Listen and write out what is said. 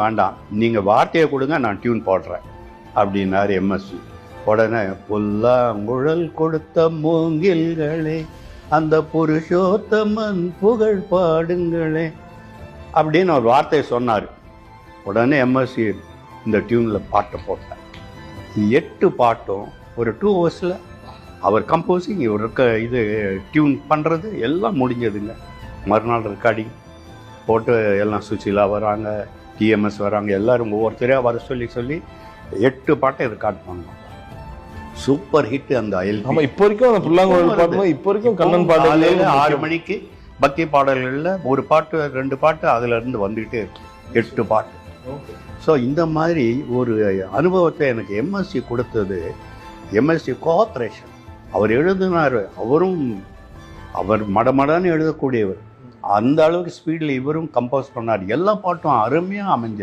வேண்டாம். நீங்கள் வார்த்தையை கொடுங்க நான் டியூன் போடுறேன் அப்படின்னாரு எம்எஸ்சி உடனே புல்லாங்குழல் கொடுத்த மூங்கில்களே அந்த புருஷோத்தமன் புகழ் பாடுங்களே அப்படின்னு ஒரு வார்த்தையை சொன்னார். உடனே எம்எஸ்சி இந்த டியூனில் பாட்டை போட்டேன் எட்டு பாட்டும் ஒரு டூ ஹவர்ஸில் அவர் கம்போசிங் இவர் இருக்க இது டியூன் பண்ணுறது எல்லாம் முடிஞ்சதுங்க. மறுநாள் ரெக்கார்டிங் போட்டு எல்லாம் சுவிட்சில் வராங்க. டிஎம்எஸ் வராங்க எல்லாரும் ஒவ்வொருத்தரையாக வர சொல்லி சொல்லி எட்டு பாட்டை ரெக்கார்ட் பண்ணோம் சூப்பர் ஹிட் அந்த அயல் ஆமா இப்போ வரைக்கும் அந்த புல்லாங்குழல் பாடும்போது இப்போ வரைக்கும் கண்ணன் காலையில ஆறு பாடல் மணிக்கு பக்தி பாடல்களில் ஒரு பாட்டு ரெண்டு பாட்டு அதுல இருந்து வந்துகிட்டே இருக்கும் எட்டு பாட்டு. ஸோ இந்த மாதிரி ஒரு அனுபவத்தை எனக்கு எம்எஸ்சி கொடுத்தது எம்எஸ்சி கோஆப்ரேஷன் அவர் எழுதினார். அவரும் அவர் மடமடன்னு எழுதக்கூடியவர். அந்த அளவுக்கு ஸ்பீடில் இவரும் கம்போஸ் பண்ணார். எல்லா பாட்டும் அருமையாக அமைஞ்சது.